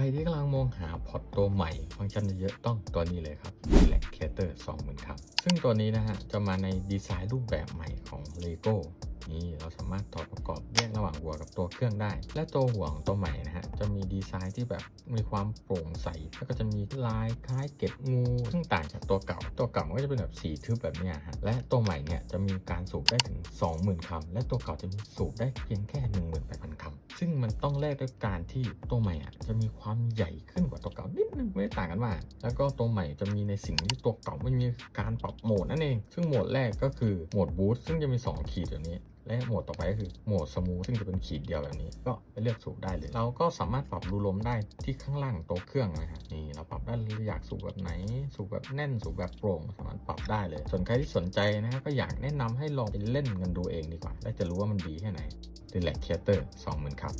รที่กำลังมองหาพอร์ตตัวใหม่ ฟังก์ชันเยอะๆต้องตัวนี้เลยครับ Relaxator 20,000ครับ ซึ่งตัวนี้นะฮะ จะมาในดีไซน์รูปแบบใหม่ของ LEGO นี่เราสามารถถอดประกอบแยกระหว่างหัวกับตัวเครื่องได้ และตัวหัวของตัวใหม่นะฮะ จะมีดีไซน์ที่แบบมีความโปร่งใส แล้วก็จะมีลายคล้ายเก็ดงู ซึ่งต่างจากตัวเก่า ตัวเก่ามันก็จะเป็นแบบสีทึบแบบนี้ฮะ และตัวใหม่เนี่ยจะมีการสูบได้ถึง 20,000คำและตัวเก่าจะมีสูบได้เพียงแค่ 18,000 ซึ่งมันต้องแลกด้วยการที่ตัวใหม่อะจะมีความใหญ่ขึ้นกว่าตัวเก่านิดนึงไม่ได้ต่างกันมากแล้วก็ตัวใหม่จะมีในสิ่งที่ตัวเก่าไม่มีการปรับโหมดนั่นเอง ซึ่งโหมดแรกก็คือโหมดบูสต์ซึ่งจะมี 2 ขีดแบบนี้และโหมดต่อไปก็คือโหมดสมูทซึ่งจะเป็นขีดเดียวแบบนี้ ก็ไปเลือกสูบได้เลย เราก็สามารถปรับรูลมได้ที่ข้างล่างตัวเครื่องนะฮะนี่เราปรับได้อยากสูบแบบไหน สูบแบบแน่นสูบแบบโปร่งสามารถปรับได้เลย ส่วนใครที่สนใจนะฮะก็อยากแนะนำให้ลองไปเล่นกันดูเองดีกว่า และจะรู้ว่ามันดีแค่ไหน Relax Creator 20,000 ครับ